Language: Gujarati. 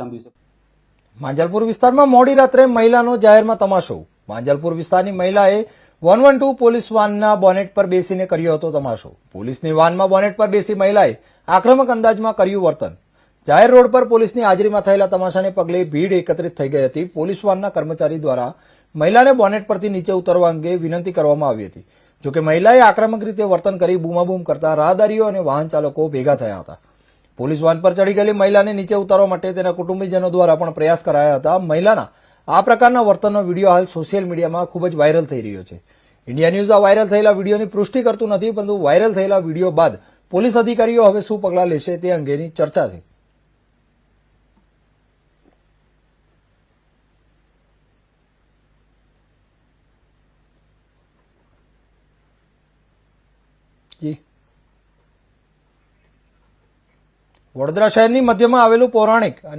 પ્રથમ દિવસે માંજલપુર વિસ્તારમાં મોડી રાત્રે મહિલાનો જાહેરમાં તમાશો. માંજલપુર વિસ્તારની મહિલાએ વન વન ટુ પોલીસ વાનના બોનેટ પર બેસીને કર્યો હતો તમાશો. પોલીસની વાનમાં બોનેટ પર બેસી મહિલાએ આક્રમક અંદાજમાં કર્યું વર્તન. જાહેર રોડ પર પોલીસની હાજરીમાં થયેલા તમાશાને પગલે ભીડ એકત્રિત થઈ ગઈ હતી. પોલીસ વાનના કર્મચારી દ્વારા મહિલાને બોનેટ પરથી નીચે ઉતરવા અંગે વિનંતી કરવામાં આવી હતી. જોકે મહિલાએ આક્રમક રીતે વર્તન કરી બૂમાબૂમ કરતા રાહદારીઓ અને વાહન ચાલકો ભેગા થયા હતા. પોલીસ વાન પર ચડી ગયેલી મહિલાને નીચે ઉતારવા માટે તેના કુટુંબીજનો દ્વારા પણ પ્રયાસ કરાયા હતા. મહિલાના આ પ્રકારના વર્તનનો વીડિયો હાલ સોશિયલ મીડિયામાં ખૂબ જ વાયરલ થઈ રહ્યો છે. ઇન્ડિયા ન્યૂઝ આ વાયરલ થયેલા વિડીયોની પુષ્ટિ કરતું નથી, પરંતુ વાયરલ થયેલા વીડિયો બાદ પોલીસ અધિકારીઓ હવે શું પગલાં લેશે તે અંગેની ચર્ચા છે. જી. વડોદરા શહેરની મધ્યમાં આવેલું પૌરાણિક અને